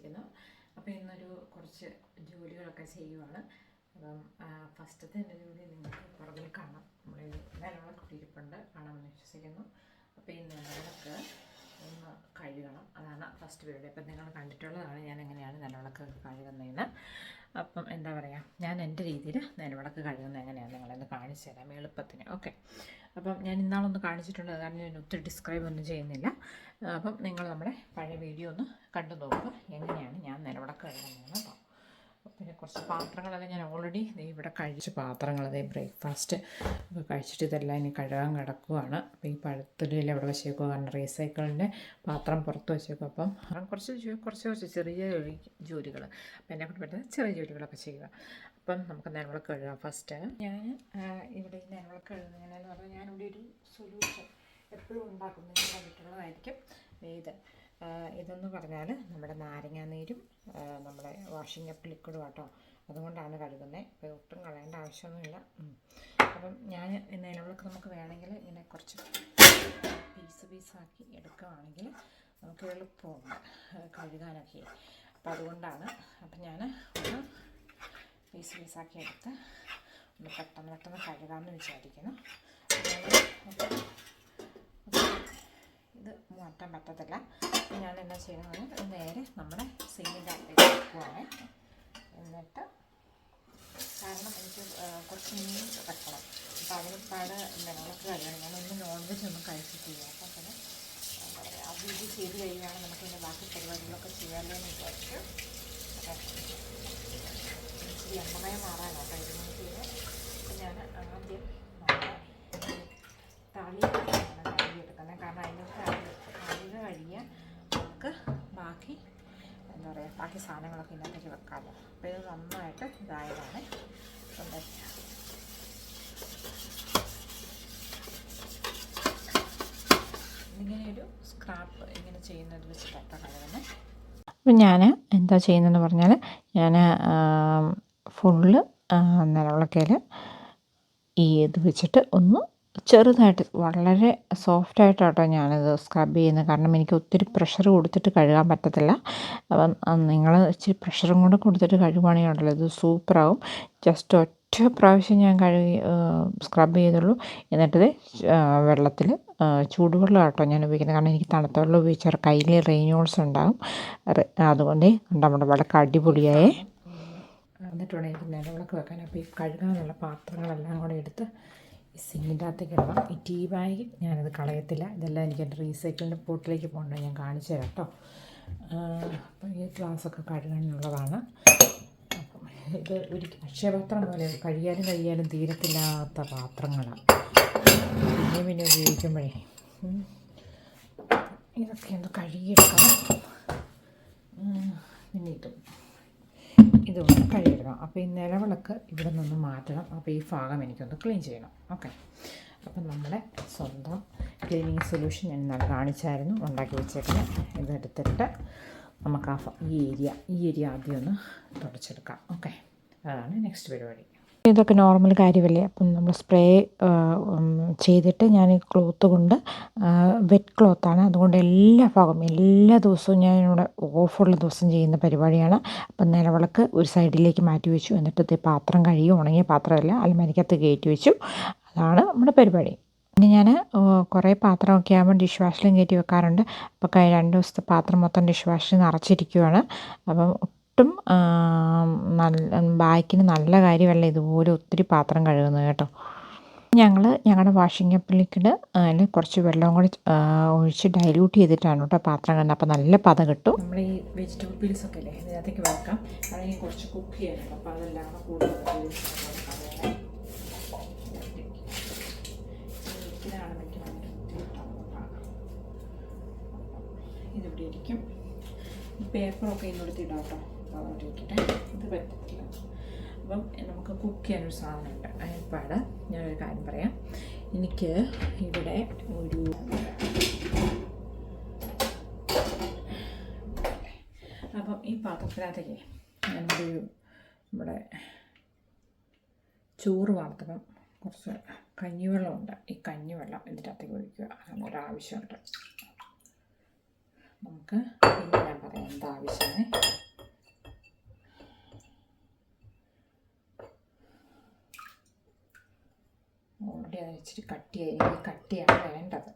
വിശ്വസിക്കുന്നു അപ്പോൾ ഇന്നൊരു കുറച്ച് ജോലികളൊക്കെ ചെയ്യുവാണ്. അപ്പം ഫസ്റ്റത്തെ എന്റെ ജോലി നിങ്ങൾക്ക് പുറകിൽ കാണാം. നമ്മൾ നിലവിളക്ക് കുട്ടിയിരിപ്പുണ്ട്. കാണാമെന്ന് വിശ്വസിക്കുന്നു. അപ്പോൾ ഈ നിലവിളക്ക് ഒന്ന് കഴുകണം. അതാണ് ഫസ്റ്റ് വീഡിയോ അപ്പം നിങ്ങൾ കണ്ടിട്ടുള്ളതാണ് ഞാൻ എങ്ങനെയാണ് നിലവിളക്ക് കഴുകുന്നതെന്ന്. അപ്പം എന്താ പറയുക ഞാൻ എന്റെ രീതിയിൽ നിലവിളക്ക് കഴുകുന്നത് എങ്ങനെയാണ് നിങ്ങളെന്ന് കാണിച്ചു തരാം എളുപ്പത്തിന്. ഓക്കെ അപ്പം ഞാൻ ഇന്നാളൊന്ന് കാണിച്ചിട്ടുണ്ട് കാരണം ഞാൻ ഒത്തിരി ഡിസ്ക്രൈബ് ഒന്നും ചെയ്യുന്നില്ല. അപ്പം നിങ്ങൾ നമ്മുടെ പഴയ വീഡിയോ ഒന്ന് കണ്ടു നോക്കുക എങ്ങനെയാണ് ഞാൻ നിലവിളക്ക് കഴുകുന്നതെന്ന് കേട്ടോ പിന്നെ കുറച്ച് പാത്രങ്ങളൊക്കെ ഞാൻ ഓൾറെഡി ഇവിടെ കഴിച്ച പാത്രങ്ങൾ അതേ ബ്രേക്ക്ഫാസ്റ്റ് ഒക്കെ കഴിച്ചിട്ട് ഇതെല്ലാം ഇനി കഴുകാൻ കിടക്കുവാണ്. അപ്പോൾ ഈ പഴത്തൊലിയിൽ അവിടെ വെച്ചേക്കുക കാരണം റീസൈക്കിളിന്റെ പാത്രം പുറത്ത് വെച്ചേക്കും അപ്പം കുറച്ച് കുറച്ച് കുറച്ച് ചെറിയ ജോലി ജോലികൾ അപ്പം എന്നെ കൊണ്ട് പറ്റുന്ന ചെറിയ ജോലികളൊക്കെ ചെയ്യുക. അപ്പം നമുക്ക് നിലവിളക്ക് കഴുകാം ഫസ്റ്റ് ഞാൻ ഇവിടെ ഈ നിലവിളക്ക് കഴുകുന്നതിനെന്ന് പറഞ്ഞാൽ ഞാനിവിടെ ഒരു സൊല്യൂഷൻ എപ്പോഴും ഉണ്ടാക്കുന്നതിന് വേണ്ടിയിട്ടുള്ളതായിരിക്കും ഇത്. ഇതെന്ന് പറഞ്ഞാൽ നമ്മുടെ നാരങ്ങാനീരും നമ്മുടെ വാഷിംഗ് അപ്പ് ലിക്വിഡും കേട്ടോ അതുകൊണ്ടാണ് കഴുകുന്നത് ഇപ്പോൾ ഒട്ടും കളയേണ്ട ആവശ്യമൊന്നുമില്ല. അപ്പം ഞാൻ നിലവിളക്ക് നമുക്ക് വേണമെങ്കിൽ ഇങ്ങനെ കുറച്ച് പീസ് പീസാക്കി എടുക്കുകയാണെങ്കിൽ നമുക്ക് എളുപ്പമുണ്ട് കഴുകാനൊക്കെ. അപ്പോൾ അതുകൊണ്ടാണ് അപ്പം ഞാൻ ഒന്ന് പീസ് പീസാക്കി എടുത്ത് ഒന്ന് പെട്ടെന്ന് പെട്ടെന്ന് കഴുകാമെന്ന് വിചാരിക്കുന്നു. മാറ്റാൻ പറ്റത്തില്ല. ഞാൻ എന്നാ ചെയ്യുന്നത് നേരെ നമ്മുടെ സിമ്മിന്റെ അകത്തേക്ക് വെക്കുവാണ്. എന്നിട്ട് കാരണം എനിക്ക് കുറച്ച് മീൻ വെക്കണം. അപ്പോൾ അതിന് പാട് നിലവിളക്ക് കഴിയണം ഞാനൊന്നും നോൺ വെജ് ഒന്നും കഴിച്ചിട്ടില്ല. അപ്പോൾ പിന്നെ എന്താ പറയുക അത് ഇത് ചെയ്ത് കഴിയുകയാണ് നമുക്ക് ഇതിന്റെ ബാക്കി പരിപാടികളൊക്കെ ചെയ്യാമല്ലോ എന്ന് വിചാരിച്ചു. ഇച്ചിരി എണ്ണമയം മാറാനാട്ടോ ഇതിന് ചെയ്ത് അപ്പം ഞാൻ ആദ്യം നമ്മുടെ തളി എടുക്കുന്നത്. കാരണം അതിന്റെ തളിക കഴിയാൻ നമുക്ക് ബാക്കി എന്താ പറയുക ബാക്കി സാധനങ്ങളൊക്കെ ഇതിനകത്തേക്ക് വെക്കാമല്ലോ അപ്പോൾ ഇത് നന്നായിട്ട് ഇതായതാണ്. അപ്പം ദേ ഇങ്ങനെ ഒരു സ്ക്രാപ്പ് ഇങ്ങനെ ചെയ്യുന്നത് വെച്ചിട്ടാണ് കഴുകുന്നത് അപ്പം ഞാൻ എന്താ ചെയ്യുന്നതെന്ന് പറഞ്ഞാൽ ഞാൻ ഫുള്ള് നിലവിളക്കയിൽ ഈ ഇത് വെച്ചിട്ട് ഒന്ന് ചെറുതായിട്ട് വളരെ സോഫ്റ്റായിട്ട് കേട്ടോ ഞാനിത് സ്ക്രബ് ചെയ്യുന്നത്. കാരണം എനിക്ക് ഒത്തിരി പ്രഷർ കൊടുത്തിട്ട് കഴുകാൻ പറ്റത്തില്ല. അപ്പം നിങ്ങൾ ഇച്ചിരി പ്രഷറും കൂടെ കൊടുത്തിട്ട് കഴുകുവാണെങ്കിൽ ഉണ്ടല്ലോ ഇത് സൂപ്പറാവും. ജസ്റ്റ് ഒറ്റ പ്രാവശ്യം ഞാൻ കഴുകി സ്ക്രബ് ചെയ്തുള്ളൂ. എന്നിട്ടത് വെള്ളത്തിൽ ചൂടുവെള്ളം കേട്ടോ ഞാൻ ഉപയോഗിക്കുന്നത്. കാരണം എനിക്ക് തണുത്ത വെള്ളം ഉപയോഗിച്ചാൽ കയ്യിൽ റെയിനോൾസ് ഉണ്ടാകും അതുകൊണ്ട് നമ്മുടെ വിളക്ക് അടിപൊളിയായേ. എന്നിട്ടുണ്ടെങ്കിൽ നിലവിളക്ക് വെക്കാൻ. അപ്പോൾ ഈ കഴുകാനുള്ള പാത്രങ്ങളെല്ലാം കൂടെ എടുത്ത് സിങ്കിന്റെ അകത്തേക്ക് ഇടണം ഈ ടീ ബാഗ് ഞാനത് കളയത്തില്ല. ഇതെല്ലാം എനിക്ക് എന്റെ റീസൈക്കിളിന്റെ പോട്ടിലേക്ക് പോകേണ്ടത് ഞാൻ കാണിച്ചു തരാം കേട്ടോ. അപ്പോൾ ഈ ഗ്ലാസ്സൊക്കെ കഴുകാനുള്ളതാണ്. ഇത് ഒരു അക്ഷയപാത്രം പോലെ കഴിയാനും കഴിയാനും തീരത്തില്ലാത്ത പാത്രങ്ങളാണ് പിന്നെ പിന്നെ ഉപയോഗിക്കുമ്പോഴേ. ഇതൊക്കെ ഒന്ന് കഴുകിയെടുക്കണം. പിന്നെ ഇതും. ഇതുകൊണ്ട് കഴുകിയിടണം. അപ്പോൾ ഈ നിലവിളക്ക് ഇവിടെ നിന്ന് മാറ്റണം. അപ്പോൾ ഈ ഭാഗം എനിക്കൊന്ന് ക്ലീൻ ചെയ്യണം. ഓക്കെ അപ്പം നമ്മുടെ സ്വന്തം ക്ലീനിങ് സൊല്യൂഷൻ ഇന്നലെ കാണിച്ചായിരുന്നു. ഉണ്ടാക്കി വെച്ചേക്കുന്നത് ഇതെടുത്തിട്ട് നമുക്ക് ആ ഈ ഏരിയ ഈ ഏരിയ ആദ്യം ഒന്ന് തുടച്ചെടുക്കാം. ഓക്കെ അതാണ് നെക്സ്റ്റ് പരിപാടി. ഇതൊക്കെ നോർമൽ കാര്യമല്ലേ? അപ്പം നമ്മൾ സ്പ്രേ ചെയ്തിട്ട് ഞാൻ ഈ ക്ലോത്ത് കൊണ്ട് വെറ്റ് ക്ലോത്താണ് അതുകൊണ്ട് എല്ലാ ഭാഗവും എല്ലാ ദിവസവും ഞാൻ ഇവിടെ ഓഫുള്ള ദിവസം ചെയ്യുന്ന പരിപാടിയാണ്. അപ്പം നിലവിളക്ക് ഒരു സൈഡിലേക്ക് മാറ്റി വെച്ചു. എന്നിട്ട് പാത്രം കഴുകി ഉണങ്ങിയ പാത്രമല്ല അലമാരിക്കകത്ത് കയറ്റി വെച്ചു. അതാണ് നമ്മുടെ പരിപാടി. പിന്നെ ഞാൻ കുറേ പാത്രമൊക്കെ ആകുമ്പോൾ ഡിഷ് വാഷിലും കയറ്റി വെക്കാറുണ്ട്. അപ്പോൾ രണ്ട് ദിവസത്തെ പാത്രം മൊത്തം ഡിഷ് വാഷിൽ നിറച്ചിരിക്കുവാണ്. അപ്പം ഒട്ടും നല്ല ബാക്കിന് നല്ല കാര്യമല്ല ഇതുപോലെ ഒത്തിരി പാത്രം കഴുകുന്നത് കേട്ടോ. ഞങ്ങൾ ഞങ്ങളുടെ വാഷിംഗ് അപ്പ് ലിക്വിഡ് അതിൽ കുറച്ച് വെള്ളം കൂടി ഒഴിച്ച് ഡൈല്യൂട്ട് ചെയ്തിട്ടാണ് കേട്ടോ പാത്രം കണ്ടത് അപ്പോൾ നല്ല പത കിട്ടും. നമ്മൾ ഈ വെജിറ്റബിൾ പീൽസ് ഒക്കെ അല്ലേ ഇതിനകത്തേക്ക് വെക്കാം അല്ലെങ്കിൽ കുറച്ച് കുക്ക് ചെയ്യാനുണ്ട് അപ്പോൾ അതെല്ലാം കൂടെ കൂടുതൽ ഇതിവിടെ ഇരിക്കും പേപ്പറൊക്കെ ഇതിനടുത്ത് ഇടാം കേട്ടോ. അതവിടെ ഇത് പറ്റത്തില്ല അപ്പം നമുക്ക് കുക്ക് ചെയ്യാനൊരു സാധനമുണ്ട് ഞാൻ ഞാനൊരു കാര്യം പറയാം. എനിക്ക് ഇവിടെ ഒരു അപ്പം ഈ പാത്രത്തിനകത്തേക്ക് ഞാനൊരു നമ്മുടെ ചോറ് വാർത്തപ്പം കുറച്ച് കഞ്ഞിവെള്ളമുണ്ട്. ഈ കഞ്ഞിവെള്ളം ഇതിന്റെ അകത്തേക്ക് ഒഴിക്കുക ആവശ്യമുണ്ട് നമുക്ക് പിന്നെ ഞാൻ പറയാം സ്വന്തം ഓൾറെഡി അത് ഇച്ചിരി കട്ടിയായി എനിക്ക് കട്ടിയാണ് വേണ്ടത്.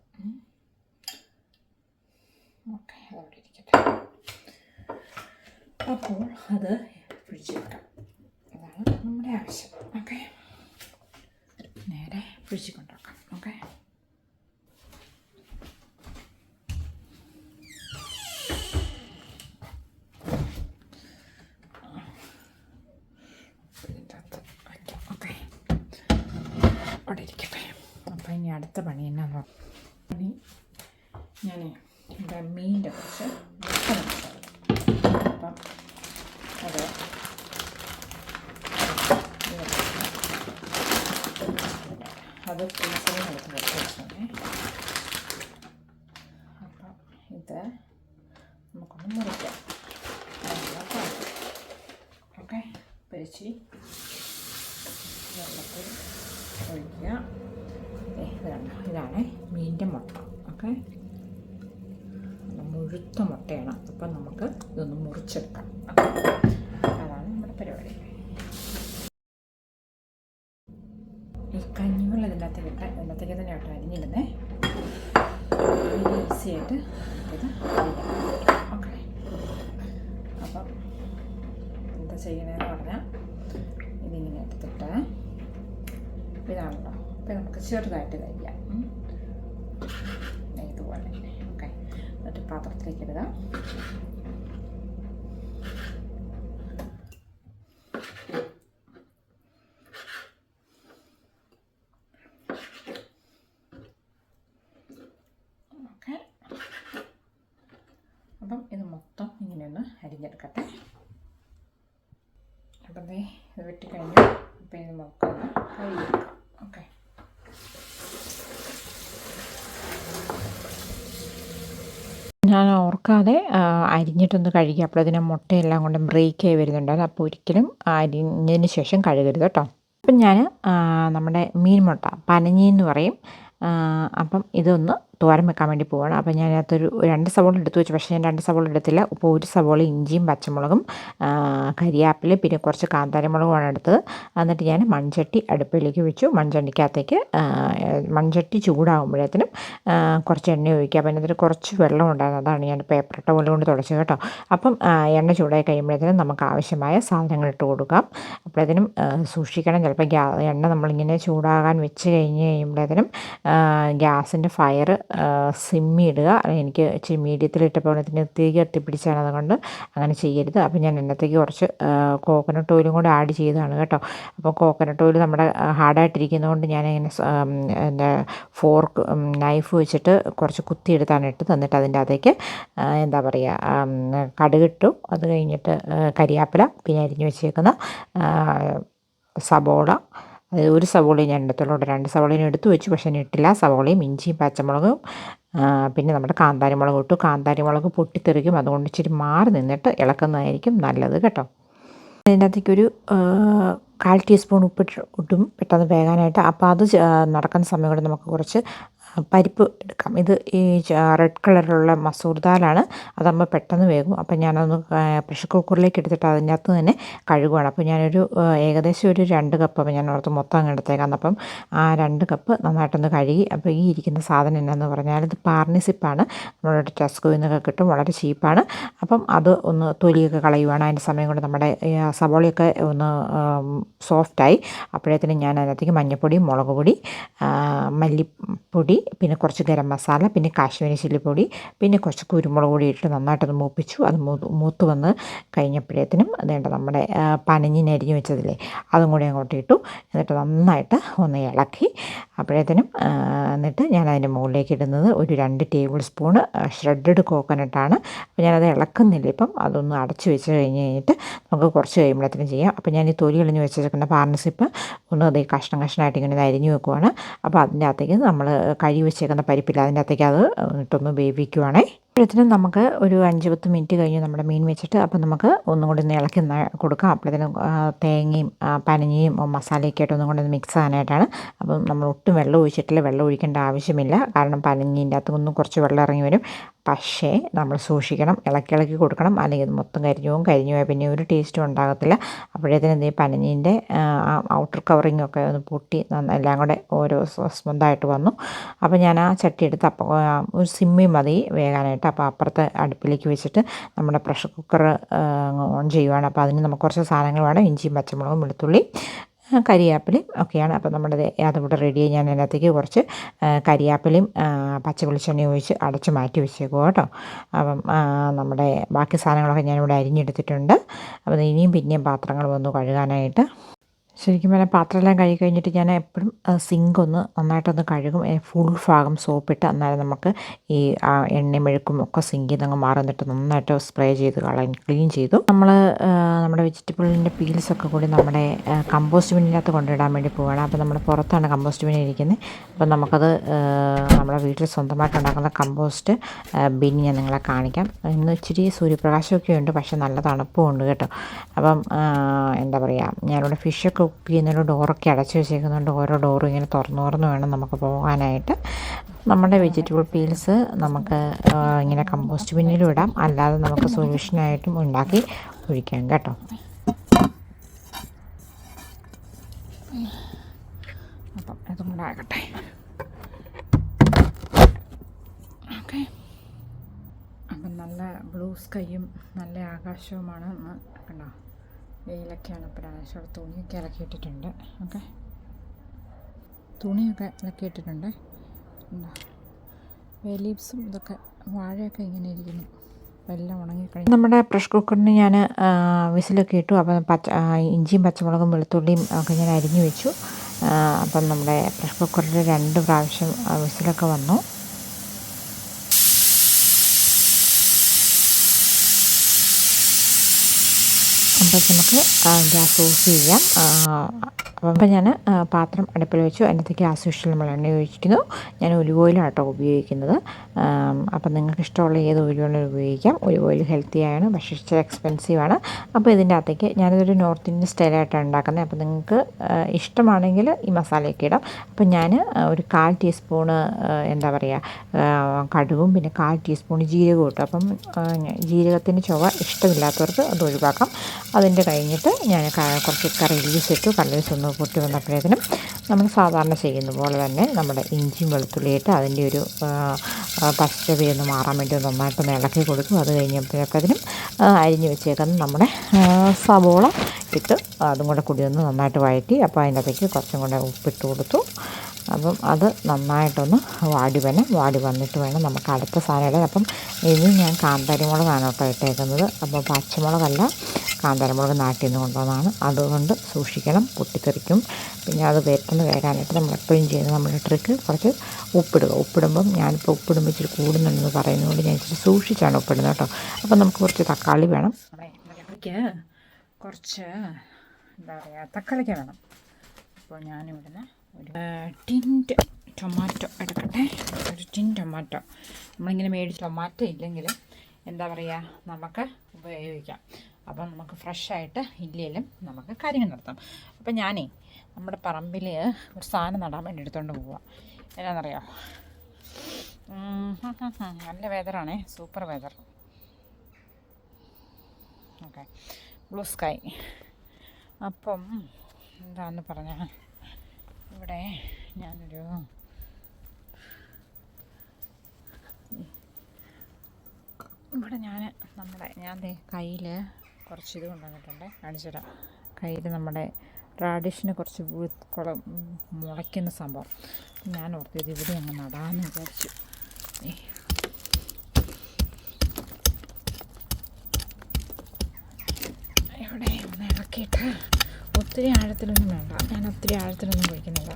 ഓക്കെ അതവിടെ ഇരിക്കട്ടെ. അപ്പോൾ അത് ഫ്രിഡ്ജിൽ വെക്കാം. അതാണ് നമ്മുടെ ആവശ്യം. ഓക്കെ. നേരെ ഫ്രിഡ്ജിൽ കൊണ്ടുവെക്കാം. ഓക്കെ. അടുത്ത പണി എന്നാ? പറഞ്ഞു ഞാൻ ഇവിടെ മീനിന്റെ കുറച്ച് മുട്ട മേടിച്ചത് അപ്പം അത് അത് ഫ്രീസറിൽ നിന്ന് എടുത്ത് വെച്ച് വെച്ചോണേ അപ്പം ഇത് നമുക്കൊന്ന് മുറിക്കാം ഓക്കെ പരിച്ചി വെള്ളത്തിൽ ഒഴിക്കുക ദേ ഇത് കണ്ടോ ഇതാണ് മീനിന്റെ മുട്ട. ഓക്കെ? മുഴുത്ത മുട്ടയാണ്. അപ്പം നമുക്ക് ഇതൊന്ന് മുറിച്ചെടുക്കാം. അതാണ് നമ്മുടെ പരിപാടി. ഈ കഞ്ഞിവെള്ളം ഇതിന്റെ അകത്തേക്ക് ഇതിന്റെ അകത്തേക്ക് തന്നെ ഇട്ട് അരിഞ്ഞിടുന്നേ. ഈസി ആയിട്ട് ഇത് ഓക്കെ അപ്പം എന്താ ചെയ്യണതെന്ന് പറഞ്ഞാൽ ഇതിങ്ങനെ എടുത്തിട്ട് ഇതാണല്ലോ അപ്പം നമുക്ക് ചെറുതായിട്ട്. ദേ ഇതുപോലെ. ഓക്കെ. എന്നിട്ട് പാത്രത്തിലേക്ക് ഇടുക ഓക്കെ അപ്പം ഇത് മൊത്തം ഇങ്ങനെ ഒന്ന് അരിഞ്ഞെടുക്കട്ടെ അപ്പം ദേ ഇത് വെട്ടിക്കഴിഞ്ഞു അപ്പം ഇത് മൊത്തം ഒന്ന് കഴുകിയെടുക്കാം ഓക്കെ ഞാൻ ഓർക്കാതെ അരിഞ്ഞിട്ടൊന്ന് കഴുകി അപ്പോഴതിന് മുട്ടയെല്ലാം കൊണ്ട് ബ്രേക്ക് വരുന്നുണ്ട്. അത് അപ്പോൾ ഒരിക്കലും അരിഞ്ഞതിന് ശേഷം കഴുകരുത് കേട്ടോ. അപ്പം ഞാൻ നമ്മുടെ മീൻ മുട്ട പനഞ്ഞി എന്ന് പറയും അപ്പം ഇതൊന്ന് തോരൻ വെക്കാൻ വേണ്ടി പോവാണ്. അപ്പോൾ ഞാൻ അതിനകത്തൊരു രണ്ട് സവോള എടുത്തു വെച്ചു. പക്ഷേ ഞാൻ രണ്ട് സവോള എടുത്തില്ല. അപ്പോൾ ഒരു സവോള ഇഞ്ചിയും പച്ചമുളകും കരിയാപ്പിൽ പിന്നെ കുറച്ച് കാന്താരിമുളകുമാണ് എടുത്തത്. എന്നിട്ട് ഞാൻ മൺചട്ടി അടുപ്പിലേക്ക് വെച്ചു. മൺചട്ടിക്കകത്തേക്ക് മൺചട്ടി ചൂടാകുമ്പോഴത്തേനും കുറച്ച് എണ്ണ ഒഴിക്കുക. അപ്പം അതിനകത്ത് കുറച്ച് വെള്ളം ഉണ്ടായിരുന്നു. അതാണ് ഞാൻ പേപ്പർ ടവൽ കൊണ്ട് തുടച്ചത് കേട്ടോ. അപ്പം എണ്ണ ചൂടായി കഴിയുമ്പോഴത്തേനും നമുക്ക് ആവശ്യമായ സാധനങ്ങൾ ഇട്ട് കൊടുക്കാം. അപ്പോഴത്തേനും സൂക്ഷിക്കണം. ചിലപ്പോൾ ഗ്യാ എണ്ണ നമ്മളിങ്ങനെ ചൂടാകാൻ വെച്ച് കഴിഞ്ഞ് കഴിയുമ്പോഴത്തേനും ഗ്യാസിന്റെ ഫയർ സിമ്മി ഇടുക എനിക്ക് ഇച്ചിരി മീഡിയത്തിലിട്ടപ്പോൾ അതിന് തീ കത്തിപ്പിടിച്ചാണ് അതുകൊണ്ട് അങ്ങനെ ചെയ്യരുത്. അപ്പം ഞാൻ എണ്ണത്തേക്ക് കുറച്ച് കോക്കനട്ട് ഓയിലും കൂടെ ആഡ് ചെയ്തതാണ് കേട്ടോ. അപ്പോൾ കോക്കനട്ട് ഓയിൽ നമ്മുടെ ഹാർഡായിട്ടിരിക്കുന്നതുകൊണ്ട് ഞാനിങ്ങനെ ഇങ്ങനെ ഫോർക്ക് നൈഫ് വെച്ചിട്ട് കുറച്ച് കുത്തിയെടുത്താണ് ഇട്ട് തന്നിട്ട് അതിന്റെ അകത്തേക്ക് എന്താ പറയുക കടുകിട്ടു. അത് കഴിഞ്ഞിട്ട് കരിയാപ്പില പിന്നെ അരിഞ്ഞു വെച്ചേക്കുന്ന സബോള അത് ഒരു സവോളയും ഞാൻ എടുത്തുള്ളൂ രണ്ട് സവോളയും എടുത്തു വെച്ചു. പക്ഷേ ഇട്ടില്ല സവോളയും ഇഞ്ചിയും പച്ചമുളകും പിന്നെ നമ്മുടെ കാന്താരി മുളക് ഇട്ടു. കാന്താരി മുളക് പൊട്ടിത്തെറിക്കും. അതുകൊണ്ട് ഇച്ചിരി മാറി നിന്നിട്ട് ഇളക്കുന്നതായിരിക്കും നല്ലത് കേട്ടോ. അതിന്റെ അകത്തേക്കൊരു ആ, കാൽ ടീസ്പൂൺ ഉപ്പിട്ട് ഇട്ടും പെട്ടെന്ന് വേകാനായിട്ട്. അപ്പോൾ അത് നടക്കുന്ന സമയം കൊണ്ട് നമുക്ക് കുറച്ച് പരിപ്പ് എടുക്കാം. ഇത് ഈ റെഡ് കളറിലുള്ള മസൂർ ദാലാണ്. അതാകുമ്പോൾ പെട്ടെന്ന് വേകും അപ്പം ഞാനൊന്ന് പ്രഷർ കുക്കറിലേക്ക് എടുത്തിട്ട് അതിന്റെ അകത്ത് തന്നെ കഴുകുവാണ്. അപ്പോൾ ഞാനൊരു ഏകദേശം ഒരു രണ്ട് കപ്പ് അപ്പം ഞാൻ ഓർത്ത് മൊത്തം അങ്ങ് എടുത്തേക്കാം. അപ്പം ആ രണ്ട് കപ്പ് നന്നായിട്ടൊന്ന് കഴുകി അപ്പോൾ ഈ ഇരിക്കുന്ന സാധനം എന്നാന്ന് പറഞ്ഞാൽ ഇത് പാർണിസിപ്പാണ്. നമ്മുടെ ടെസ്കോയിൽ നിന്നൊക്കെ കിട്ടും. വളരെ ചീപ്പാണ്. അപ്പം അത് ഒന്ന് തൊലിയൊക്കെ കളയുവാണ്. അതിന്റെ സമയം കൊണ്ട് നമ്മുടെ സവോളയൊക്കെ ഒന്ന് സോഫ്റ്റായി അപ്പോഴത്തേനും ഞാൻ അതിനകത്തേക്ക് മഞ്ഞൾപ്പൊടി മുളക് പൊടി മല്ലിപ്പൊടി പിന്നെ കുറച്ച് ഗരം മസാല പിന്നെ കാശ്മീരി ചില്ലിപ്പൊടി പിന്നെ കുറച്ച് കുരുമുളക് പൊടി ഇട്ട് നന്നായിട്ടൊന്ന് മൂപ്പിച്ചു. അത് മൂത്ത് വന്ന് കഴിഞ്ഞപ്പോഴത്തേനും അതേണ്ട നമ്മുടെ പനഞ്ഞിനരിഞ്ഞ് വെച്ചതില്ലേ അതും കൂടി അങ്ങോട്ട് ഇട്ടു. എന്നിട്ട് നന്നായിട്ട് ഒന്ന് ഇളക്കി അപ്പോഴത്തേനും എന്നിട്ട് ഞാൻ അതിന്റെ മുകളിലേക്ക് ഇടുന്നത് ഒരു രണ്ട് ടേബിൾ സ്പൂണ് ഷ്രെഡഡ് കോക്കനട്ടാണ്. അപ്പോൾ ഞാനത് ഇളക്കുന്നില്ല ഇപ്പം അതൊന്ന് അടച്ചു വെച്ച് കഴിഞ്ഞ് കഴിഞ്ഞിട്ട് നമുക്ക് കുറച്ച് കഴിയുമ്പോഴത്തേനും ചെയ്യാം. അപ്പോൾ ഞാൻ ഈ തൊലി കളിഞ്ഞ് വെച്ചിരിക്കുന്ന പാർട്ണർഷിപ്പ് ഒന്ന് അത് കഷ്ണം കഷ്ണമായിട്ട് ഇങ്ങനെ അരിഞ്ഞു വെക്കുവാണ്. അപ്പോൾ അതിന്റെ അകത്തേക്ക് നമ്മൾ കഴുകി വെച്ചേക്കുന്ന പരിപ്പില്ല അതിന്റെ അകത്തേക്ക് അത് ഇട്ടൊന്ന് വേവിക്കുവാണേ. അപ്പോഴത്തേനും നമുക്ക് ഒരു അഞ്ച് പത്ത് മിനിറ്റ് കഴിഞ്ഞ് നമ്മുടെ മീൻ വെച്ചിട്ട് അപ്പോൾ നമുക്ക് ഒന്നും കൂടി ഒന്ന് ഇളക്കി കൊടുക്കാം. അപ്പോഴത്തേനും തേങ്ങയും പനഞ്ഞിയും മസാലയൊക്കെ ആയിട്ട് ഒന്നും കൂടി ഒന്ന് മിക്സ് ആകാനായിട്ടാണ് അപ്പം നമ്മൾ ഒട്ടും വെള്ളം ഒഴിച്ചിട്ടില്ല. വെള്ളം ഒഴിക്കേണ്ട ആവശ്യമില്ല. കാരണം പനഞ്ഞീന്റെ അകത്ത് ഒന്നും കുറച്ച് വെള്ളം ഇറങ്ങി വരും. പക്ഷേ നമ്മൾ സൂക്ഷിക്കണം ഇളക്കി ഇളക്കി കൊടുക്കണം. അല്ലെങ്കിൽ ഇത് മൊത്തം കരിഞ്ഞു പോകും. കരിഞ്ഞു പോയാൽ പിന്നെ ഒരു ടേസ്റ്റും ഉണ്ടാകത്തില്ല. അപ്പോഴത്തേനും എന്ത് പനഞ്ഞീന്റെ ഔട്ടർ കവറിങ് ഒക്കെ ഒന്ന് പൊട്ടി എല്ലാം കൂടെ ഓരോ സ്മൂത്തായിട്ട് വന്നു. അപ്പോൾ ഞാൻ ആ ചട്ടി എടുത്ത് അപ്പം ഒരു സിമ്മി മതി വേകാനായിട്ട് അപ്പോൾ അപ്പുറത്തെ അടുപ്പിലേക്ക് വെച്ചിട്ട് നമ്മുടെ പ്രഷർ കുക്കർ ഓൺ ചെയ്യുവാണ്. അപ്പോൾ അതിന് നമുക്ക് കുറച്ച് സാധനങ്ങൾ വേണം. ഇഞ്ചിയും പച്ചമുളകും വെളുത്തുള്ളി കരിയാപ്പിലയും ഒക്കെയാണ്. അപ്പോൾ നമ്മുടെ അതുകൂടെ റെഡിയായി ഞാൻ അതിനകത്തേക്ക് കുറച്ച് കരിയാപ്പിലയും പച്ച ഒഴിച്ച് അടച്ച് മാറ്റി വെച്ചേക്കും കേട്ടോ. അപ്പം നമ്മുടെ ബാക്കി സാധനങ്ങളൊക്കെ ഞാനിവിടെ അരിഞ്ഞെടുത്തിട്ടുണ്ട്. അപ്പോൾ ഇനിയും പിന്നെയും പാത്രങ്ങൾ വന്നു കഴുകാനായിട്ട് ശരിക്കും പറഞ്ഞാൽ പാത്രമെല്ലാം കഴുകി കഴിഞ്ഞിട്ട് ഞാൻ എപ്പോഴും സിങ്ക് ഒന്ന് നന്നായിട്ടൊന്ന് കഴുകും. ഫുൾ ഭാഗം സോപ്പിട്ട് അന്നേരം നമുക്ക് ഈ എണ്ണയും മെഴുക്കും ഒക്കെ സിങ്കിൽ നിന്ന് മാറി നിന്നിട്ട് നന്നായിട്ട് സ്പ്രേ ചെയ്ത് കളയും ക്ലീൻ ചെയ്തു. നമ്മൾ നമ്മുടെ വെജിറ്റബിളിന്റെ പീൽസൊക്കെ കൂടി നമ്മുടെ കമ്പോസ്റ്റ് ബിന്നിനകത്ത് കൊണ്ടിടാൻ വേണ്ടി പോവുകയാണ്. അപ്പോൾ നമ്മൾ പുറത്താണ് കമ്പോസ്റ്റ് ബിന്നിൽ ഇരിക്കുന്നത് അപ്പോൾ നമുക്കത് നമ്മുടെ വീട്ടിൽ സ്വന്തമായിട്ട് ഉണ്ടാക്കുന്ന കമ്പോസ്റ്റ് ബിൻ ഞാൻ നിങ്ങളെ കാണിക്കാം. ഇന്ന് ഇച്ചിരി സൂര്യപ്രകാശമൊക്കെ ഉണ്ട് പക്ഷേ നല്ല തണുപ്പും ഉണ്ട് കേട്ടോ. അപ്പം എന്താ പറയുക ഞാനിവിടെ ഫിഷൊക്കെ കുക്ക് ചെയ്യുന്നൊരു ഡോറൊക്കെ അടച്ചു വെച്ചേക്കുന്നുണ്ട്. ഓരോ ഡോറും ഇങ്ങനെ തുറന്നു തുറന്ന് വേണം നമുക്ക് പോകാനായിട്ട്. നമ്മുടെ വെജിറ്റബിൾ പീൽസ് നമുക്ക് ഇങ്ങനെ കമ്പോസ്റ്റ് ബിന്നിലും ഇടാം. അല്ലാതെ നമുക്ക് സൊല്യൂഷനായിട്ടും ഉണ്ടാക്കി ഒഴിക്കാം കേട്ടോ. അപ്പം ഇതും കൂടെ ആകട്ടെ. ഓക്കെ. അപ്പം നല്ല ബ്ലൂ സ്കൈയും നല്ല ആകാശവുമാണ്. കണ്ടോ? വെയിലൊക്കെയാണ് ഇപ്പോൾ അവിടെ തുണിയൊക്കെ ഇളക്കിയിട്ടിട്ടുണ്ട് ഓക്കെ. തുണിയൊക്കെ ഇളക്കിയിട്ടിട്ടുണ്ട് എന്താ ലീവ്സും ഇതൊക്കെ വാഴയൊക്കെ ഇങ്ങനെ ഇരിക്കുന്നു. എല്ലാം ഉണങ്ങിക്കഴിഞ്ഞു നമ്മുടെ പ്രഷർ കുക്കറിന് ഞാൻ വിസിലൊക്കെ ഇട്ടു. അപ്പം പച്ച ഇഞ്ചിയും പച്ചമുളകും വെളുത്തുള്ളിയും ഒക്കെ ഞാൻ അരിഞ്ഞു വെച്ചു. അപ്പം നമ്മുടെ പ്രഷർ കുക്കറിൽ രണ്ട് പ്രാവശ്യം വിസിലൊക്കെ വന്നു. അപ്പോൾ നമുക്ക് ഗ്യാസ് ഓഫ് ചെയ്യാം. അപ്പം ഞാൻ പാത്രം അടുപ്പിൽ വെച്ചു. അതിനകത്ത് ഗ്യാസ് വിഷയം നമ്മൾ എണ്ണ ഒഴിക്കുന്നു ഞാൻ ഒലിവ് ഓയിലാണ് കേട്ടോ ഉപയോഗിക്കുന്നത്. അപ്പം നിങ്ങൾക്ക് ഇഷ്ടമുള്ള ഏത് ഓയിൽ ഉപയോഗിക്കാം. ഒലിവ് ഓയിൽ ഹെൽത്തിയാണ് പക്ഷേ ഇച്ചിരി എക്സ്പെൻസീവ് ആണ്. അപ്പോൾ ഇതിന്റെ അകത്തേക്ക് ഞാനിതൊരു നോർത്ത് ഇന്ത്യൻ സ്റ്റൈലായിട്ടാണ് ഉണ്ടാക്കുന്നത്. അപ്പോൾ നിങ്ങൾക്ക് ഇഷ്ടമാണെങ്കിൽ ഈ മസാലയൊക്കെ ഇടാം. അപ്പം ഞാൻ ഒരു കാൽ ടീസ്പൂണ് എന്താ പറയുക കടുവും പിന്നെ കാൽ ടീസ്പൂൺ ജീരകവും ഇട്ടു. അപ്പം ജീരകത്തിന്റെ ചുവ ഇഷ്ടമില്ലാത്തവർക്ക് അത് ഒഴിവാക്കാം. അതിന്റെ കഴിഞ്ഞിട്ട് ഞാൻ കുറച്ച് കറി ലീവ്സ് ഇട്ടു കറി ലീവ്സ് ഒന്ന് പൊട്ടി വന്നപ്പോഴേക്കിനും നമ്മൾ സാധാരണ ചെയ്യുന്ന പോലെ തന്നെ നമ്മുടെ ഇഞ്ചിയും വെളുത്തുള്ളിയിട്ട് അതിന്റെ ഒരു പച്ചവി ഒന്ന് മാറാൻ വേണ്ടി നന്നായിട്ട് ഇളക്കി കൊടുക്കും. അത് കഴിഞ്ഞപ്പോഴേക്കതിനും അരിഞ്ഞ് വെച്ചേക്കുന്ന നമ്മുടെ സവോള ഇട്ട് അതും കൂടെ കൂടി ഒന്ന് നന്നായിട്ട് വഴറ്റി അപ്പോൾ അതിനകത്തേക്ക് കുറച്ചും കൂടെ ഉപ്പിട്ട് കൊടുത്തു. അപ്പം അത് നന്നായിട്ടൊന്ന് വാടി വരണം വാടി വന്നിട്ട് വേണം നമുക്ക് അടുത്ത സാധനം അപ്പം ഇനി ഞാൻ കാന്താരി മുളകാണ് കേട്ടോ ഇട്ടേക്കുന്നത്. അപ്പോൾ പച്ചമുളകല്ല കാന്താരമുളക് നാട്ടിൽ നിന്ന് കൊണ്ടുവന്നതാണ്. അതുകൊണ്ട് സൂക്ഷിക്കണം പൊട്ടിത്തെറിക്കും. പിന്നെ അത് പെട്ടെന്ന് വേകാനായിട്ട് നമ്മൾ എപ്പോഴും ചെയ്യുന്നത് നമ്മുടെ ട്രിക്ക് കുറച്ച് ഉപ്പിടുക. ഉപ്പിടുമ്പം ഞാനിപ്പോൾ ഉപ്പിടുമ്പോൾ ഇച്ചിരി കൂടുന്നുണ്ടെന്ന് പറയുന്നതുകൊണ്ട് ഞാൻ ഇച്ചിരി സൂക്ഷിച്ചാണ് ഉപ്പിടുന്നത് കേട്ടോ. അപ്പം നമുക്ക് കുറച്ച് തക്കാളി വേണം. കുറച്ച് എന്താ പറയുക തക്കാളിക്ക വേണം. അപ്പോൾ ഞാനിവിടുന്ന് ഒരു ടിന്റ് ടൊമാറ്റോ എടുക്കട്ടെ. ഒരു ടിൻ ടൊമാറ്റോ. നമ്മളിങ്ങനെ മേടിച്ച് ടൊമാറ്റോ ഇല്ലെങ്കിൽ എന്താ പറയുക നമുക്ക് ഉപയോഗിക്കാം. അപ്പം നമുക്ക് ഫ്രഷായിട്ട് ഇല്ലേലും നമുക്ക് കാര്യങ്ങൾ നടത്താം. അപ്പം ഞാനേ നമ്മുടെ പറമ്പിൽ ഒരു സാധനം നടാൻ വേണ്ടി എടുത്തുകൊണ്ട് പോവാം. എന്നാണെന്നറിയോ. നല്ല വെതറാണേ super weather okay blue sky അപ്പം എന്താന്ന് പറഞ്ഞാൽ ഇവിടെ ഞാനൊരു ഇവിടെ ഞാൻ നമ്മുടെ ഞാൻ കയ്യിൽ കുറച്ച് ഇത് കൊണ്ടുവന്നിട്ടുണ്ട്. കാണിച്ചുതരാം. കയ്യിൽ നമ്മുടെ റാഡിഷിന് കുറച്ച് കുളം മുളയ്ക്കുന്ന സംഭവം. ഞാൻ ഓർത്തി ഇത് ഇവിടെ അങ്ങ് നടാമെന്ന് വിചാരിച്ചു. ഇവിടെ ഒന്ന് ഇളക്കിയിട്ട് ഒത്തിരി ആഴത്തിലൊന്നും വേണ്ട. ഞാൻ ഒത്തിരി ആഴത്തിലൊന്നും കുഴിക്കുന്നില്ല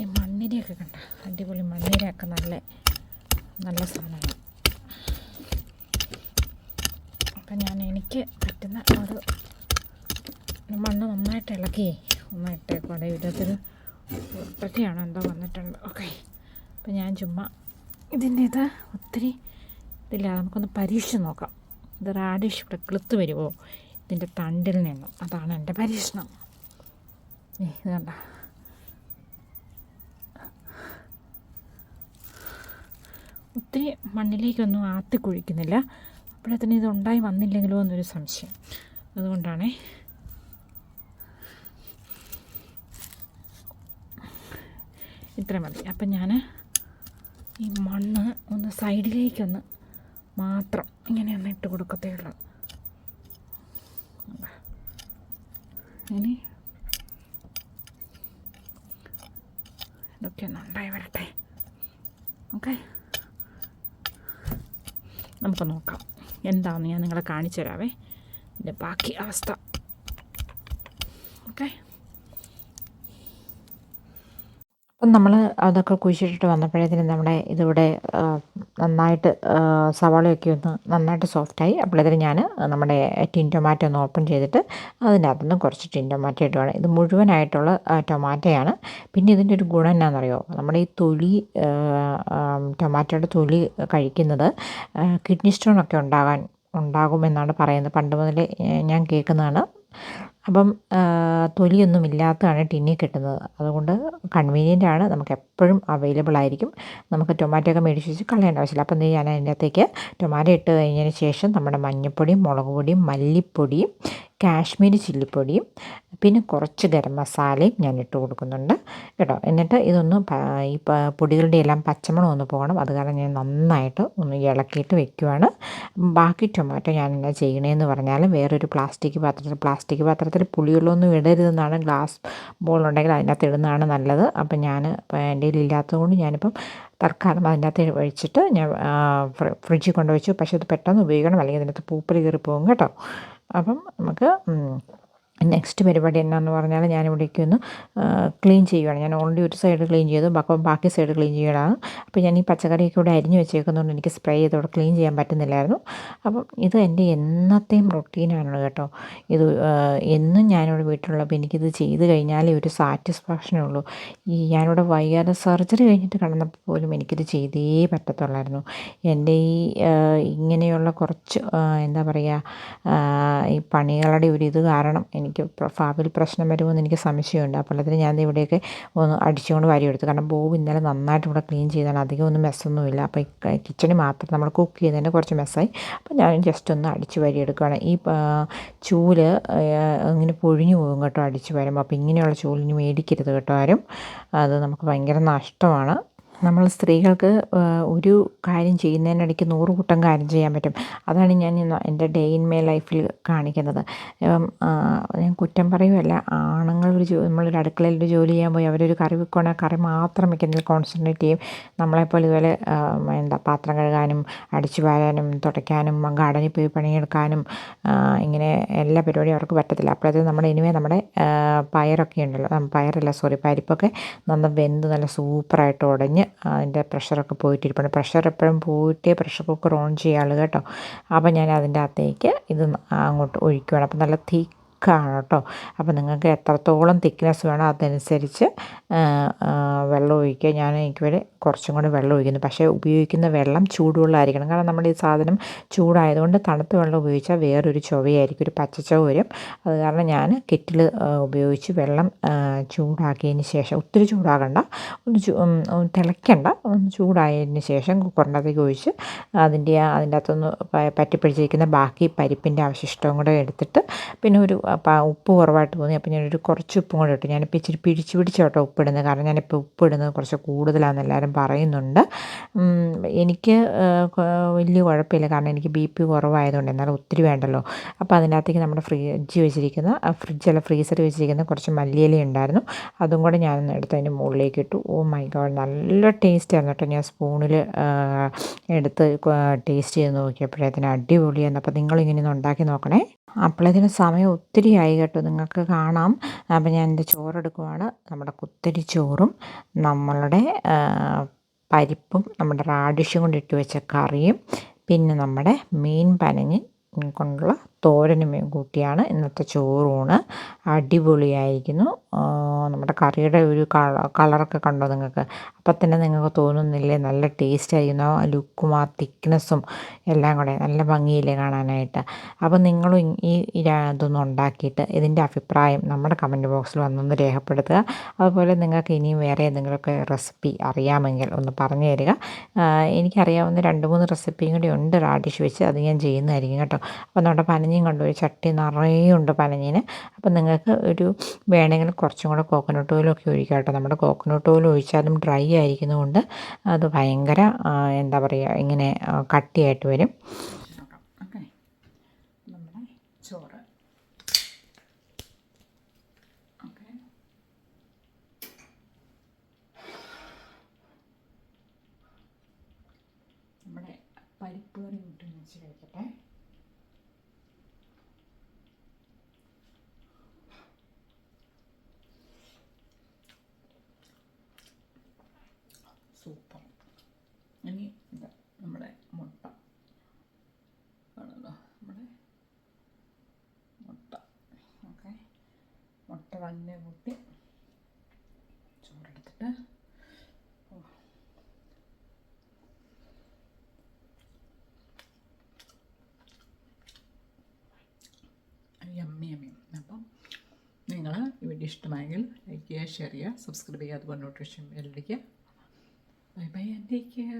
ഈ മണ്ണിരയൊക്കെ കണ്ട. അടിപൊളി മണ്ണിരയൊക്കെ നല്ല നല്ല സാധനമാണ്. അപ്പം ഞാൻ എനിക്ക് പറ്റുന്ന ഒരു മണ്ണ് നന്നായിട്ട് ഇളക്കി ഒന്ന് ഇട്ടേക്കോടെ ഇതിനകത്തൊരു ഉരുപ്പറ്റിയാണോ എന്തോ വന്നിട്ടുണ്ട്. ഓക്കെ. അപ്പം ഞാൻ ചുമ്മാ ഇതിന്റെ ഇത് ഒത്തിരി ഇതില്ല നമുക്കൊന്ന് പരീക്ഷിച്ച് നോക്കാം. ഇത് റാഡിഷ് ഇവിടെ കിളുത്ത് വരുമോ ഇതിന്റെ തണ്ടിൽ നിന്നും. അതാണ് എന്റെ പരീക്ഷണം. ഏ, ഇത് കണ്ട. ഒത്തിരി മണ്ണിലേക്കൊന്നും ആത്തി കുഴിക്കുന്നില്ല. അപ്പോഴത്തേന് ഇത് ഉണ്ടായി വന്നില്ലെങ്കിലോ എന്നൊരു സംശയം. അതുകൊണ്ടാണേ. ഇത്ര മതി. അപ്പം ഞാൻ ഈ മണ്ണ് ഒന്ന് സൈഡിലേക്കൊന്ന് മാത്രം ഇങ്ങനെ ഒന്ന് ഇട്ട് കൊടുക്കത്തേ ഉള്ളൂ. ഇനി ഇതൊക്കെ ഒന്ന് ഉണ്ടായി വരട്ടെ. ഓക്കെ. നമുക്ക് നോക്കാം. എന്താണെന്ന് ഞാൻ നിങ്ങളെ കാണിച്ചു തരാവേ ഇതിന്റെ ബാക്കി അവസ്ഥ. ഓക്കെ അപ്പം നമ്മൾ അതൊക്കെ കുഴിച്ചിട്ടിട്ട് വന്നപ്പോഴത്തേനും നമ്മുടെ ഇതിവിടെ നന്നായിട്ട് സവാളയൊക്കെ ഒന്ന് നന്നായിട്ട് സോഫ്റ്റായി. അപ്പോഴത്തേനും ഞാൻ നമ്മുടെ ടിൻ ടൊമാറ്റോ ഒന്ന് ഓപ്പൺ ചെയ്തിട്ട് അതിന്റെ അകത്തുനിന്ന് കുറച്ച് ടിൻ ടൊമാറ്റോ ഇടുവാണ്. ഇത് മുഴുവനായിട്ടുള്ള ടൊമാറ്റോയാണ്. പിന്നെ ഇതിന്റെ ഒരു ഗുണം എന്നാണെന്നറിയോ നമ്മുടെ ഈ തൊലി ടൊമാറ്റോയുടെ തൊലി കഴിക്കുന്നത് കിഡ്നി സ്റ്റോൺ ഒക്കെ ഉണ്ടാകാൻ ഉണ്ടാകുമെന്നാണ് പറയുന്നത്. പണ്ട് മുതലേ ഞാൻ കേൾക്കുന്നതാണ്. അപ്പം തൊലിയൊന്നും ഇല്ലാത്തതാണ് ടിന്നിൽ കിട്ടുന്നത്. അതുകൊണ്ട് കൺവീനിയന്റ് ആണ്. നമുക്ക് എപ്പോഴും അവൈലബിൾ ആയിരിക്കും. നമുക്ക് ടൊമാറ്റോ ഒക്കെ മേടിച്ച് വെച്ച് കളയേണ്ട ആവശ്യമില്ല. അപ്പം ഞാൻ അതിന്റെ അകത്തേക്ക് ടൊമാറ്റോ ഇട്ട് കഴിഞ്ഞതിന് ശേഷം നമ്മുടെ മഞ്ഞൾപ്പൊടിയും മുളക് പൊടിയും മല്ലിപ്പൊടിയും കാശ്മീരി ചില്ലിപ്പൊടിയും പിന്നെ കുറച്ച് ഗരം മസാലയും ഞാൻ ഇട്ട് കൊടുക്കുന്നുണ്ട് കേട്ടോ. എന്നിട്ട് ഇതൊന്ന് ഈ പൊടികളുടെ എല്ലാം പച്ചമണം ഒന്ന് പോകണം. അത് കാരണം ഞാൻ നന്നായിട്ട് ഒന്ന് ഇളക്കിയിട്ട് വെക്കുവാണ്. ബാക്കി ടൊമാറ്റോ ഞാൻ എന്നാ ചെയ്യണേന്ന് പറഞ്ഞാൽ വേറൊരു പ്ലാസ്റ്റിക് പാത്രത്തിൽ പ്ലാസ്റ്റിക് പാത്രത്തിൽ പുളിയുള്ളൊന്നും ഇടരുതെന്നാണ് ഗ്ലാസ് ബോൾ ഉണ്ടെങ്കിൽ അതിനകത്ത് ഇടുന്നതാണ് നല്ലത്. അപ്പം ഞാൻ എന്റെ ഇല്ലാത്തതുകൊണ്ട് ഞാനിപ്പം തൽക്കാലം അതിനകത്ത് ഒഴിച്ചിട്ട് ഞാൻ ഫ്രിഡ്ജിൽ കൊണ്ടുവച്ചു. പക്ഷേ അത് പെട്ടെന്ന് ഉപയോഗിക്കണം. അല്ലെങ്കിൽ ഇതിനകത്ത് പൂപ്പൽ കയറി പോകും കേട്ടോ. അപ്പം നമുക്ക് നെക്സ്റ്റ് പരിപാടി എന്നാന്ന് പറഞ്ഞാൽ ഞാൻ ഇവിടേക്ക് ഒന്ന് ക്ലീൻ ചെയ്യുകയാണ് ഞാൻ ഓൾറെഡി ഒരു സൈഡ് ക്ലീൻ ചെയ്തു. അപ്പം ബാക്കി സൈഡ് ക്ലീൻ ചെയ്യണം അപ്പോൾ ഞാൻ ഈ പച്ചക്കറിയൊക്കെ ഇവിടെ അരിഞ്ഞ് വെച്ചേക്കുന്നതുകൊണ്ട് എനിക്ക് സ്പ്രേ ചെയ്ത് ഇവിടെ ക്ലീൻ ചെയ്യാൻ പറ്റുന്നില്ലായിരുന്നു. അപ്പം ഇത് എന്റെ എന്നത്തെയും റൊട്ടീനാണ് കേട്ടോ. ഇത് എന്നും ഞാനിവിടെ വീട്ടിലുള്ളപ്പോൾ എനിക്കിത് ചെയ്ത് കഴിഞ്ഞാലേ ഒരു സാറ്റിസ്ഫാക്ഷനേ ഉള്ളൂ. ഈ ഞാനിവിടെ വൈകാതെ സർജറി കഴിഞ്ഞിട്ട് കിടന്നപ്പോൾ പോലും എനിക്കിത് ചെയ്തേ പറ്റത്തുള്ളായിരുന്നു. എന്റെ ഈ ഇങ്ങനെയുള്ള കുറച്ച് എന്താ പറയുക ഈ പണികളുടെ ഒരു ഇത് കാരണം എനിക്ക് പ്ര- ഫാമിൽ പ്രശ്നം വരുമെന്ന് എനിക്ക് സംശയമുണ്ട്. അപ്പോഴത്തേന് ഞാൻ ദേ ഇവിടെയൊക്കെ ഒന്ന് അടിച്ചുകൊണ്ട് വാരിയെടുത്തു കാരണം ബോബ് ഇന്നലെ നന്നായിട്ട് ഇവിടെ ക്ലീൻ ചെയ്താണ്. അധികം ഒന്നും മെസ്സൊന്നുമില്ല. അപ്പോൾ കിച്ചണിൽ മാത്രം നമ്മൾ കുക്ക് ചെയ്യുന്നതിന് കുറച്ച് മെസ്സായി. അപ്പോൾ ഞാൻ ജസ്റ്റ് ഒന്ന് അടിച്ച് വാരിയെടുക്കുകയാണ് ഈ ചൂൽ ഇങ്ങനെ പൊഴിഞ്ഞു പോകും കേട്ടോ അടിച്ച് വരുമ്പോൾ. അപ്പോൾ ഇങ്ങനെയുള്ള ചൂലിന് മേടിക്കരുത് കേട്ടോ ആരും. അത് നമുക്ക് ഭയങ്കര നഷ്ടമാണ്. നമ്മൾ സ്ത്രീകൾക്ക് ഒരു കാര്യം ചെയ്യുന്നതിനിടയ്ക്ക് നൂറ് കൂട്ടം കാര്യം ചെയ്യാൻ പറ്റും. അതാണ് ഞാൻ ഇന്ന് എന്റെ ഡേ ഇൻ മൈ ലൈഫിൽ കാണിക്കുന്നത്. ഞാൻ കുറ്റം പറയുമല്ല ആണുങ്ങൾ ഒരു ജോ നമ്മളൊരു അടുക്കളയിൽ ഒരു ജോലി ചെയ്യാൻ പോയി അവരൊരു കറി വെക്കുകയാണെങ്കിൽ കറി മാത്രം വെക്കുന്നതിൽ കോൺസെൻട്രേറ്റ് ചെയ്യും. നമ്മളെപ്പോലെ ഇതുപോലെ എന്താ പാത്രം കഴുകാനും അടിച്ചു വാരാനും തുടയ്ക്കാനും ഗാർഡനിൽ പോയി പണിയെടുക്കാനും ഇങ്ങനെ എല്ലാ പരിപാടിയും അവർക്ക് പറ്റത്തില്ല. അപ്പോഴത്തേക്ക് നമ്മുടെ ഇനിമേ നമ്മുടെ പയറൊക്കെ ഉണ്ടല്ലോ പയറല്ല സോറി പരിപ്പൊക്കെ നന്ന വെന്ത് നല്ല സൂപ്പറായിട്ട് ഉടഞ്ഞ് അതിന്റെ പ്രഷറൊക്കെ പോയിട്ടിരിപ്പുണ്ട്. പ്രഷർ എപ്പോഴും പോയിട്ടേ പ്രഷർ കുക്കർ ഓൺ ചെയ്യാറുള്ളൂ കേട്ടോ. അപ്പോൾ ഞാൻ അതിന്റെ അകത്തേക്ക് ഇത് അങ്ങോട്ട് ഒഴിക്കുകയാണ് അപ്പോൾ നല്ല തിക്കാണ് കേട്ടോ അപ്പോൾ നിങ്ങൾക്ക് എത്രത്തോളം തിക്നെസ് വേണോ അതനുസരിച്ച് വെള്ളം ഒഴിക്കുക. ഞാൻ എനിക്ക് വരെ കുറച്ചും കൂടി വെള്ളം ഒഴിക്കുന്നു. പക്ഷേ ഉപയോഗിക്കുന്ന വെള്ളം ചൂടുവെള്ളമായിരിക്കണം. കാരണം നമ്മൾ ഈ സാധനം ചൂടായതുകൊണ്ട് തണുത്ത വെള്ളം ഉപയോഗിച്ചാൽ വേറൊരു ചുവയായിരിക്കും ഒരു പച്ചച്ചവ വരും. അത് കാരണം ഞാൻ കെറ്റിൽ ഉപയോഗിച്ച് വെള്ളം ചൂടാക്കിയതിന് ശേഷം ഒത്തിരി ചൂടാകണ്ട. ഒന്ന് തിളയ്ക്കണ്ട. ഒന്ന് ചൂടായതിന് ശേഷം കുക്കറിന്റെ ഒഴിച്ച് അതിന്റെ അതിന്റെ അകത്തൊന്ന് പറ്റിപ്പിടിച്ചിരിക്കുന്ന ബാക്കി പരിപ്പിന്റെ അവശിഷ്ടവും കൂടെ എടുത്തിട്ട് പിന്നെ ഒരു ഉപ്പ് കുറവായിട്ട് തോന്നി. അപ്പോൾ ഞാനൊരു കുറച്ച് ഉപ്പും കൂടെ ഇട്ടു. ഞാനിപ്പോൾ ഇച്ചിരി പിടിച്ച് പിടിച്ചോട്ടോ ഉപ്പിടുന്നത്. കാരണം ഞാനിപ്പോൾ ഉപ്പിടുന്നത് കുറച്ച് കൂടുതലാണെന്ന് എല്ലാവരും പറയുന്നുണ്ട്. എനിക്ക് വലിയ കുഴപ്പമില്ല. കാരണം എനിക്ക് ബി പി കുറവായതുകൊണ്ട് എന്നാലും ഒത്തിരി വേണ്ടല്ലോ. അപ്പോൾ അതിനകത്തേക്ക് നമ്മുടെ ഫ്രിഡ്ജ് വെച്ചിരിക്കുന്ന ഫ്രിഡ്ജല്ല ഫ്രീസർ വെച്ചിരിക്കുന്ന കുറച്ച് മല്ലിയില ഉണ്ടായിരുന്നു. അതും കൂടെ ഞാനൊന്ന് എടുത്ത് അതിന്റെ മുകളിലേക്ക് ഇട്ടു. ഓ മൈ ഗോഡ് നല്ല ടേസ്റ്റ് ആയിരുന്നു കേട്ടോ. ഞാൻ സ്പൂണിൽ എടുത്ത് ടേസ്റ്റ് ചെയ്ത് നോക്കിയപ്പോഴത്തേന് അടിപൊളിയായിരുന്നു. അപ്പോൾ നിങ്ങളിങ്ങനെ ഒന്ന് ഉണ്ടാക്കി നോക്കണേ. അപ്പോഴത്തേന് സമയം ഒത്തിരി ആയി കേട്ടോ. നിങ്ങൾക്ക് കാണാം. അപ്പം ഞാൻ എന്റെ ചോറെടുക്കുവാണ്. നമ്മുടെ കുത്തരി ചോറും നമ്മളുടെ പരിപ്പും നമ്മുടെ റാഡിഷും കൊണ്ട് ഇട്ട് വെച്ച കറിയും പിന്നെ നമ്മുടെ മീൻ പനഞ്ഞ് കൊണ്ടുള്ള തോരനും കൂട്ടിയാണ്. ഇന്നത്തെ ചോറൂണ്. അടിപൊളിയായിരിക്കുന്നു. നമ്മുടെ കറിയുടെ ഒരു കള കളറൊക്കെ കണ്ടോ നിങ്ങൾക്ക്? അപ്പം തന്നെ നിങ്ങൾക്ക് തോന്നുന്നില്ലേ? നല്ല ടേസ്റ്റ് ആയിരുന്നു. ആ ലുക്കും ആ തിക്നെസ്സും എല്ലാം കൂടെ നല്ല ഭംഗിയില്ലേ കാണാനായിട്ട്. അപ്പം നിങ്ങളും ഈ ഇതൊന്നും ഉണ്ടാക്കിയിട്ട് ഇതിന്റെ അഭിപ്രായം നമ്മുടെ കമന്റ് ബോക്സിൽ വന്നൊന്ന് രേഖപ്പെടുത്തുക. അതുപോലെ നിങ്ങൾക്ക് ഇനിയും വേറെ എന്തെങ്കിലുമൊക്കെ റെസിപ്പി അറിയാമെങ്കിൽ ഒന്ന് പറഞ്ഞു തരിക. എനിക്കറിയാവുന്ന രണ്ട് മൂന്ന് റെസിപ്പിയും കൂടി ഉണ്ട് റാഡിഷ് വെച്ച്. അത് ഞാൻ ചെയ്യുന്നതായിരിക്കും കേട്ടോ. അപ്പോൾ നമ്മുടെ പനഞ്ഞിയും കണ്ടു. ഒരു ചട്ടി നിറയെ ഉണ്ട് പനഞ്ഞിന്. അപ്പം നിങ്ങൾക്ക് ഒരു വേണമെങ്കിൽ കുറച്ചും കൂടെ കോക്കനട്ട് ഓയിലൊക്കെ ഒഴിക്കാം കേട്ടോ. നമ്മുടെ കോക്കനട്ട് ഓയിൽ ഒഴിച്ചാലും ഡ്രൈ ആയിരിക്കുന്നതുകൊണ്ട് അത് ഭയങ്കര എന്താ പറയുക ഇങ്ങനെ കട്ടിയായിട്ട് വരും നോക്കാം ഓക്കെ നമ്മുടെ ചോറ് ഓക്കെ നമ്മുടെ പരിപ്പ് കറി കൂട്ടി വെച്ച് കഴിക്കട്ടെ സൂപ്പർ ഇനി ഇത് നമ്മുടെ മുട്ട ആണല്ലോ നമ്മുടെ മുട്ട ഓക്കെ മുട്ട തന്നെ കൂട്ടി ചോറെടുത്തിട്ട് ഓ. യമ്മി യമ്മി അപ്പം നിങ്ങൾ ഈ വീഡിയോ ഇഷ്ടമായെങ്കിൽ ലൈക്ക് ചെയ്യുക ഷെയർ ചെയ്യുക സബ്സ്ക്രൈബ് ചെയ്യുക അതുപോലെ notification ബെല്ലടിക്കുക bye bye and take care